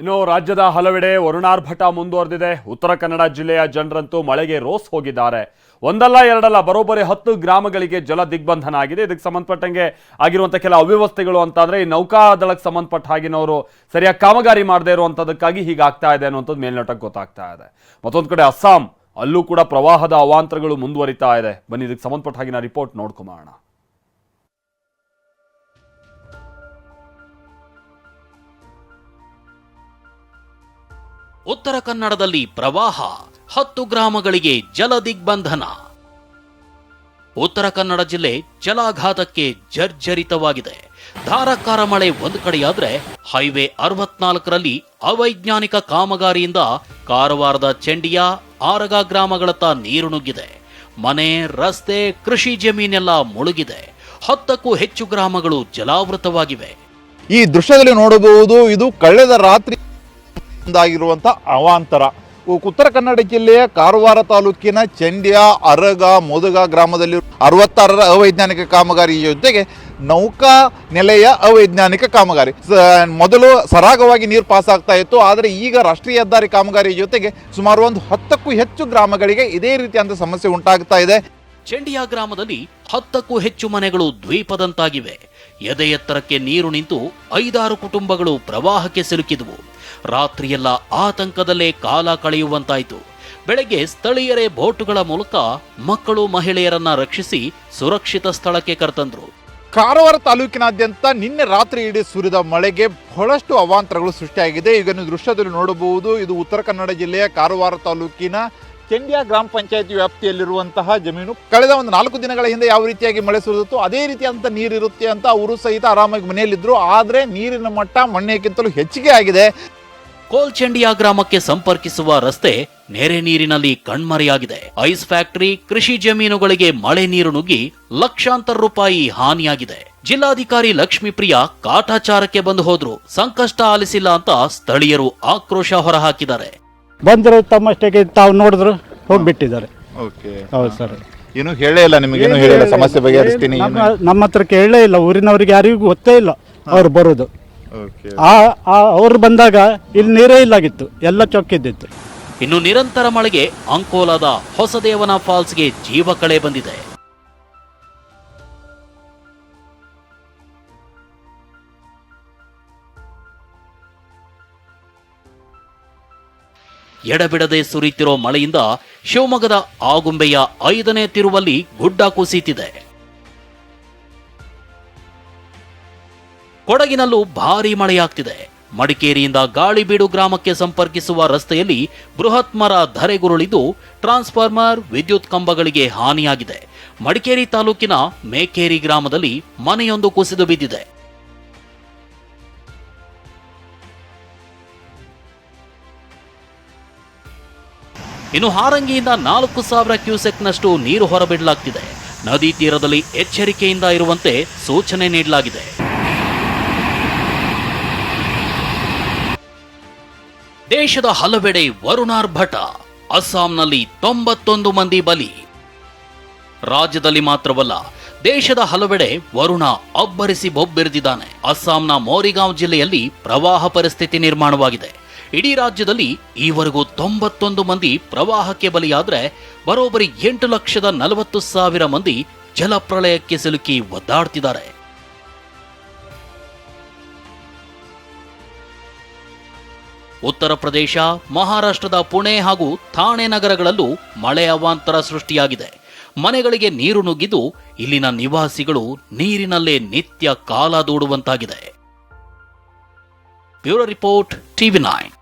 ಇನ್ನು ರಾಜ್ಯದ ಹಲವೆಡೆ ವರುಣಾರ್ಭಟ ಮುಂದುವರೆದಿದೆ. ಉತ್ತರ ಕನ್ನಡ ಜಿಲ್ಲೆಯ ಜನರಂತೂ ಮಳೆಗೆ ರೋಸ್ ಹೋಗಿದ್ದಾರೆ. ಒಂದಲ್ಲ ಎರಡಲ್ಲ, ಬರೋಬ್ಬರಿ ಹತ್ತು ಗ್ರಾಮಗಳಿಗೆ ಜಲ ದಿಗ್ಬಂಧನ ಆಗಿದೆ. ಇದಕ್ಕೆ ಸಂಬಂಧಪಟ್ಟಂಗೆ ಆಗಿರುವಂಥ ಕೆಲ ಅವ್ಯವಸ್ಥೆಗಳು ಅಂತಂದ್ರೆ, ಈ ನೌಕಾದಳಕ್ಕೆ ಸಂಬಂಧಪಟ್ಟ ಹಾಗಿನವರು ಸರಿಯಾಗಿ ಕಾಮಗಾರಿ ಮಾಡದೇ ಇರುವಂಥದ್ದಕ್ಕಾಗಿ ಹೀಗಾಗ್ತಾ ಇದೆ ಅನ್ನುವಂಥದ್ದು ಮೇಲ್ನೋಟಕ್ಕೆ ಗೊತ್ತಾಗ್ತಾ ಇದೆ. ಮತ್ತೊಂದು ಕಡೆ ಅಸ್ಸಾಂ, ಅಲ್ಲೂ ಕೂಡ ಪ್ರವಾಹದ ಅವಾಂತರಗಳು ಮುಂದುವರಿತಾ ಇದೆ. ಬನ್ನಿ, ಇದಕ್ಕೆ ಸಂಬಂಧಪಟ್ಟ ಹಾಗಿನ ರಿಪೋರ್ಟ್ ನೋಡ್ಕೊಂಬೋಣ ಉತ್ತರ ಕನ್ನಡದಲ್ಲಿ ಪ್ರವಾಹ, ಹತ್ತು ಗ್ರಾಮಗಳಿಗೆ ಜಲ ದಿಗ್ಬಂಧನ. ಉತ್ತರ ಕನ್ನಡ ಜಿಲ್ಲೆ ಜಲಾಘಾತಕ್ಕೆ ಜರ್ಜರಿತವಾಗಿದೆ. ಧಾರಾಕಾರ ಮಳೆ ಒಂದು ಕಡೆಯಾದ್ರೆ ಹೈವೇ ಅರವತ್ನಾಲ್ಕರಲ್ಲಿ ಅವೈಜ್ಞಾನಿಕ ಕಾಮಗಾರಿಯಿಂದ ಕಾರವಾರದ ಚೆಂಡಿಯ ಆರಗ ಗ್ರಾಮಗಳತ್ತ ನೀರು ನುಗ್ಗಿದೆ. ಮನೆ, ರಸ್ತೆ, ಕೃಷಿ ಜಮೀನೆಲ್ಲ ಮುಳುಗಿದೆ. ಹತ್ತಕ್ಕೂ ಹೆಚ್ಚು ಗ್ರಾಮಗಳು ಜಲಾವೃತವಾಗಿವೆ. ಈ ದೃಶ್ಯದಲ್ಲಿ ನೋಡಬಹುದು, ಇದು ಕಳೆದ ರಾತ್ರಿ ಆಗಿರುವಂತ ಅವಾಂತರ. ಉತ್ತರ ಕನ್ನಡ ಜಿಲ್ಲೆಯ ಕಾರವಾರ ತಾಲೂಕಿನ ಚಂಡ್ಯ, ಅರಗ, ಮೊದಗ ಗ್ರಾಮದಲ್ಲಿ ಅರವತ್ತಾರರ ಅವೈಜ್ಞಾನಿಕ ಕಾಮಗಾರಿ ಜೊತೆಗೆ ನೌಕಾ ನೆಲೆಯ ಅವೈಜ್ಞಾನಿಕ ಕಾಮಗಾರಿ. ಮೊದಲು ಸರಾಗವಾಗಿ ನೀರು ಪಾಸ್ ಆಗ್ತಾ ಇತ್ತು, ಆದರೆ ಈಗ ರಾಷ್ಟ್ರೀಯ ಹೆದ್ದಾರಿ ಕಾಮಗಾರಿ ಜೊತೆಗೆ ಸುಮಾರು ಒಂದು ಹತ್ತಕ್ಕೂ ಹೆಚ್ಚು ಗ್ರಾಮಗಳಿಗೆ ಇದೇ ರೀತಿಯಾದ ಸಮಸ್ಯೆ ಉಂಟಾಗ್ತಾ ಇದೆ. ಚಂಡಿಯಾ ಗ್ರಾಮದಲ್ಲಿ ಹತ್ತಕ್ಕೂ ಹೆಚ್ಚು ಮನೆಗಳು ದ್ವೀಪದಂತಾಗಿವೆ. ಎದೆ ಎತ್ತರಕ್ಕೆ ನೀರು ನಿಂತು ಐದಾರು ಕುಟುಂಬಗಳು ಪ್ರವಾಹಕ್ಕೆ ಸಿಲುಕಿದವು. ರಾತ್ರಿಯೆಲ್ಲ ಆತಂಕದಲ್ಲೇ ಕಾಲ ಕಳೆಯುವಂತಾಯಿತು. ಬೆಳಗ್ಗೆ ಸ್ಥಳೀಯರೇ ಬೋಟುಗಳ ಮೂಲಕ ಮಕ್ಕಳು ಮಹಿಳೆಯರನ್ನ ರಕ್ಷಿಸಿ ಸುರಕ್ಷಿತ ಸ್ಥಳಕ್ಕೆ ಕರೆತಂದ್ರು. ಕಾರವಾರ ತಾಲೂಕಿನಾದ್ಯಂತ ನಿನ್ನೆ ರಾತ್ರಿ ಇಡೀ ಸುರಿದ ಮಳೆಗೆ ಬಹಳಷ್ಟು ಅವಾಂತರಗಳು ಸೃಷ್ಟಿಯಾಗಿದೆ. ಈಗ ದೃಶ್ಯದಲ್ಲಿ ನೋಡಬಹುದು, ಇದು ಉತ್ತರ ಕನ್ನಡ ಜಿಲ್ಲೆಯ ಕಾರವಾರ ತಾಲೂಕಿನ ಚೆಂಡಿಯ ಗ್ರಾಮ ಪಂಚಾಯತಿ ವ್ಯಾಪ್ತಿಯಲ್ಲಿರುವಂತಹ ಜಮೀನು ಕಳೆದ ಒಂದು ನಾಲ್ಕು ದಿನಗಳ ಹಿಂದೆ ಯಾವ ರೀತಿಯಾಗಿ ಮಳೆ ಸುರಿದಿತ್ತು, ಅದೇ ರೀತಿಯಾದಂಥ ನೀರಿರುತ್ತೆ ಅಂತ ಅವರು ಸಹಿತ ಆರಾಮಾಗಿ ಮನೆಯಲ್ಲಿದ್ದರು ಆದರೆ ನೀರಿನ ಮಟ್ಟ ಮಣ್ಣಕ್ಕಿಂತಲೂ ಹೆಚ್ಚಿಗೆ ಆಗಿದೆ. ಕೋಲ್ಚೆಂಡಿಯ ಗ್ರಾಮಕ್ಕೆ ಸಂಪರ್ಕಿಸುವ ರಸ್ತೆ ನೆರೆ ನೀರಿನಲ್ಲಿ ಕಣ್ಮರೆಯಾಗಿದೆ. ಐಸ್ ಫ್ಯಾಕ್ಟರಿ, ಕೃಷಿ ಜಮೀನುಗಳಿಗೆ ಮಳೆ ನೀರು ನುಗ್ಗಿ ಲಕ್ಷಾಂತರ ರೂಪಾಯಿ ಹಾನಿಯಾಗಿದೆ. ಜಿಲ್ಲಾಧಿಕಾರಿ ಲಕ್ಷ್ಮೀಪ್ರಿಯಾ ಕಾಟಾಚಾರಕ್ಕೆ ಬಂದು ಹೋದ್ರು. ಸಂಕಷ್ಟ ಆಲಿಸಿಲ್ಲ ಅಂತ ಸ್ಥಳೀಯರು ಆಕ್ರೋಶ ಹೊರಹಾಕಿದ್ದಾರೆ. ಬಂದರು ತಮ್ಮಷ್ಟಕ್ಕೆ ತಾವು ನೋಡಿದ್ರು ಹೋಗ್ಬಿಟ್ಟಿದ್ದಾರೆ. ಓಕೆ. ಹೌದು ಸರ್. ಏನು ಹೇಳೇ ಇಲ್ಲ ನಿಮಗೇನು ಹೇಳಿಲ್ಲ ಸಮಸ್ಯೆ ಬಗೆಹರಿಸ್ತೀನಿ ನಮ್ಮ ನಮ್ಮ ಹತ್ರ ಕೇಳಲೇ ಇಲ್ಲ ಊರಿನವ್ರಿಗೆ ಯಾರಿಗೂ ಗೊತ್ತೇ ಇಲ್ಲ ಅವ್ರು ಬರೋದು. ಓಕೆ. ಆ ಆ- ಅವ್ರು ಬಂದಾಗ ಇಲ್ಲಿ ನೀರೇ ಇಲ್ಲಾಗಿತ್ತು ಎಲ್ಲ ಚೊಕ್ಕಿದ್ದಿತ್ತು ಇನ್ನು ನಿರಂತರ ಮಳೆಗೆ ಅಂಕೋಲಾದ ಹೊಸದೇವನ ಫಾಲ್ಸ್ಗೆ ಜೀವ ಕಳೆ ಬಂದಿದೆ. ಎಡಬಿಡದೆ ಸುರಿಯುತ್ತಿರೋ ಮಳೆಯಿಂದ ಶಿವಮೊಗ್ಗದ ಆಗುಂಬೆಯ ಐದನೇ ತಿರುವಲ್ಲಿ ಗುಡ್ಡ ಕುಸಿತಿದೆ. ಕೊಡಗಿನಲ್ಲೂ ಭಾರೀ ಮಳೆಯಾಗ್ತಿದೆ. ಮಡಿಕೇರಿಯಿಂದ ಗಾಳಿಬೀಡು ಗ್ರಾಮಕ್ಕೆ ಸಂಪರ್ಕಿಸುವ ರಸ್ತೆಯಲ್ಲಿ ಬೃಹತ್ ಮರ ಧರೆಗುರುಳಿದ್ದು ಟ್ರಾನ್ಸ್ಫಾರ್ಮರ್, ವಿದ್ಯುತ್ ಕಂಬಗಳಿಗೆ ಹಾನಿಯಾಗಿದೆ. ಮಡಿಕೇರಿ ತಾಲೂಕಿನ ಮೇಕೇರಿ ಗ್ರಾಮದಲ್ಲಿ ಮನೆಯೊಂದು ಕುಸಿದು ಬಿದ್ದಿದೆ. ಇನ್ನು ಹಾರಂಗಿಯಿಂದ ನಾಲ್ಕು ಸಾವಿರ ಕ್ಯೂಸೆಕ್ನಷ್ಟು ನೀರು ಹೊರಬಿಡಲಾಗ್ತಿದೆ. ನದಿ ತೀರದಲ್ಲಿ ಎಚ್ಚರಿಕೆಯಿಂದ ಇರುವಂತೆ ಸೂಚನೆ ನೀಡಲಾಗಿದೆ. ದೇಶದ ಹಲವೆಡೆ ವರುಣಾರ್ಭಟ ಅಸ್ಸಾಂನಲ್ಲಿ ತೊಂಬತ್ತೊಂದು ಮಂದಿ ಬಲಿ. ರಾಜ್ಯದಲ್ಲಿ ಮಾತ್ರವಲ್ಲ, ದೇಶದ ಹಲವೆಡೆ ವರುಣ ಅಬ್ಬರಿಸಿ ಬೊಬ್ಬೆರೆದಿದ್ದಾನೆ. ಅಸ್ಸಾಂನ ಮೋರಿಗಾಂವ್ ಜಿಲ್ಲೆಯಲ್ಲಿ ಪ್ರವಾಹ ಪರಿಸ್ಥಿತಿ ನಿರ್ಮಾಣವಾಗಿದೆ. ಇಡೀ ರಾಜ್ಯದಲ್ಲಿ ಈವರೆಗೂ ತೊಂಬತ್ತೊಂದು ಮಂದಿ ಪ್ರವಾಹಕ್ಕೆ ಬಲಿಯಾದ್ರೆ ಬರೋಬ್ಬರಿ ಎಂಟು ಲಕ್ಷದ ನಲವತ್ತು ಸಾವಿರ ಮಂದಿ ಜಲಪ್ರಳಯಕ್ಕೆ ಸಿಲುಕಿ ಒದ್ದಾಡ್ತಿದ್ದಾರೆ. ಉತ್ತರ ಪ್ರದೇಶ, ಮಹಾರಾಷ್ಟ್ರದ ಪುಣೆ ಹಾಗೂ ಥಾಣೆ ನಗರಗಳಲ್ಲೂ ಮಳೆ ಅವಾಂತರ ಸೃಷ್ಟಿಯಾಗಿದೆ. ಮನೆಗಳಿಗೆ ನೀರು ನುಗ್ಗಿದ್ದು ಇಲ್ಲಿನ ನಿವಾಸಿಗಳು ನೀರಿನಲ್ಲೇ ನಿತ್ಯ ಕಾಲ ದೂಡುವಂತಾಗಿದೆ. Bureau report, TV nine.